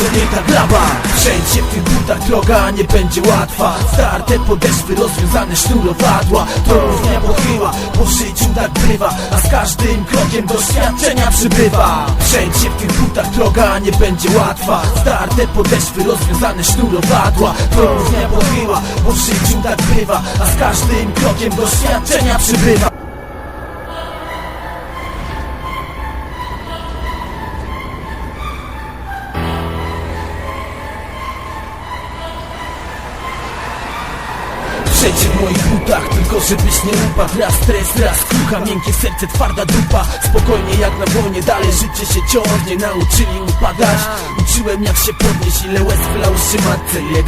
co nie ta glaba Wszędzie w tych butach droga nie będzie łatwa. Starte podeszwy, rozwiązane sznurowadła. To równia pochyła, w życiu tak bywa A z każdym krokiem doświadczenia przybywa. Wszędzie w tych butach droga nie będzie łatwa. Starte podeszwy, rozwiązane sznurowadła. To równia pochyła, w życiu tak bywa A z każdym krokiem doświadczenia przybywa Wszędzie w moich butach, tylko żebyś nie upadł. Raz stres, raz krucha, miękkie serce, twarda dupa. Spokojnie jak na wojnie, dalej życie się ciągnie. Nauczyli upadać, uczyłem jak się podnieść Ile łez wylał się matce, ile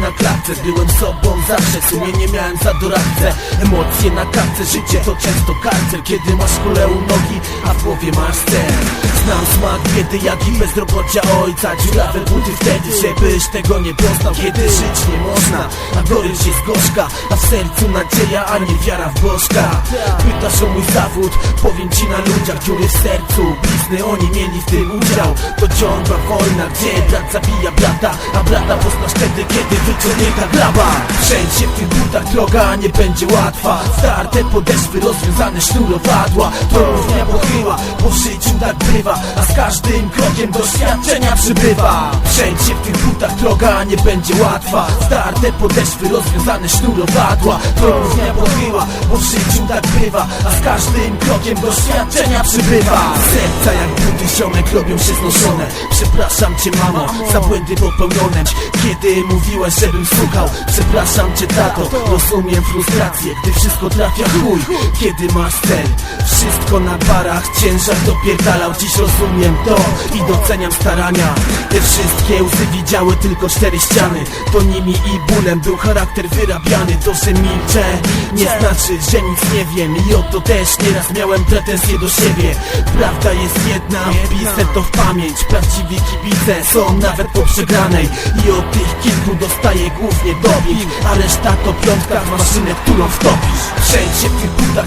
na klatce Byłem sobą zawsze, sumienie miałem za doradcę. Emocje na kartce, życie to często karcel. Kiedy masz kulę u nogi, a w głowie masz cel Znam smak biedy, jak i bezrobocia ojca. Dziurawe buty wtedy, żebyś tego nie poznał. Kiedy żyć nie można, a gorycz jest gorzka. A w sercu nadzieja, a nie wiara w Bożka. Pytasz o mój zawód, powiem ci na ludziach Dziury w sercu, blizny, oni mieli w tym udział. To ciągła wojna, gdzie brat zabija brata A brata poznasz wtedy, kiedy wyciągnie ta glaba Wszędzie w tych butach droga nie będzie łatwa. Starte podeszwy, rozwiązane sznurowadła. To równia pochyła, bo w życiu tak bywa A z każdym krokiem doświadczenia przybywa. Wszędzie w tych butach droga nie będzie łatwa. Starte podeszwy, rozwiązane sznurowadła. To równia pochyła, bo w życiu tak bywa A z każdym krokiem doświadczenia przybywa. Serca jak buty ziomek robią się znoszone. Przepraszam cię mamo za błędy popełnione. Kiedy mówiłaś żebym słuchał Przepraszam cię tato. Rozumiem frustrację, gdy wszystko trafia chuj. Kiedy masz cel Wszystko na barach, ciężar dopierdalał. Dziś rozumiem to i doceniam starania Te wszystkie łzy widziały tylko cztery ściany. To nimi i bólem był charakter wyrabiany. To, że milczę nie znaczy, że nic nie wiem. I o to też nieraz miałem pretensje do siebie. Prawda jest jedna, wpisę to w pamięć. Prawdziwi kibice są nawet po przegranej. I od tych kilku dostaję głównie dobik A reszta to piątka w maszynę, którą wtopisz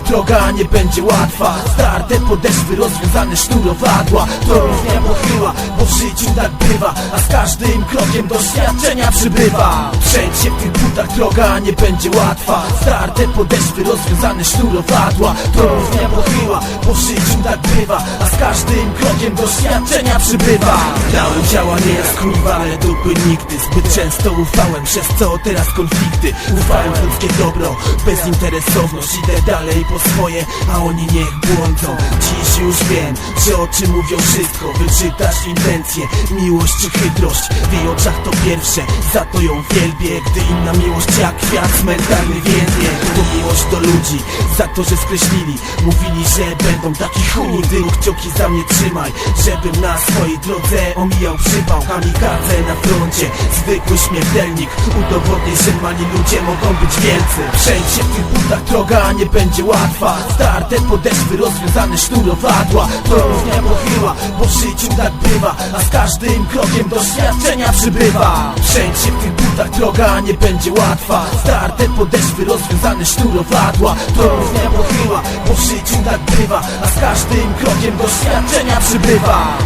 droga nie będzie łatwa. Starte podeszwy, rozwiązane sznurowadła To równia pochyła, bo w życiu tak bywa. A z każdym krokiem doświadczenia przybywa. Wszędzie w tych butach droga nie będzie łatwa. Starte podeszwy, rozwiązane sznurowadła To równia pochyła, bo w życiu tak bywa. A z każdym krokiem doświadczenia przybywa. Dałem ciała nieraz kurwa, ale dupy nigdy. Zbyt często ufałem, przez co teraz konflikty. Ufałem w ludzkie dobro, bezinteresowność. Idę dalej po swoje, a oni niech błądzą. Dziś już wiem, że oczy mówią wszystko. Wyczytasz intencje, miłość czy chytrość. W jej oczach to pierwsze, za to ją wielbię. Gdy inna miłość jak kwiat cmentarny więdnie To miłość do ludzi, za to, że skreślili. Mówili, że będą taki chuj. Nigdy kciuki za mnie trzymaj Żebym na swojej drodze omijał przypał Kamikadze na froncie, zwykły śmiertelnik Udowodnię, że mali ludzie mogą być wielcy Wszędzie w tych butach droga nie będzie łatwa. Starte podeszwy, rozwiązane sznurowadła. To równia pochyła, bo w życiu tak bywa A z każdym krokiem doświadczenia przybywa. Wszędzie w tych butach droga nie będzie łatwa. Starte podeszwy, rozwiązane sznurowadła. To równia pochyła, bo w życiu tak bywa A z każdym krokiem doświadczenia przybywa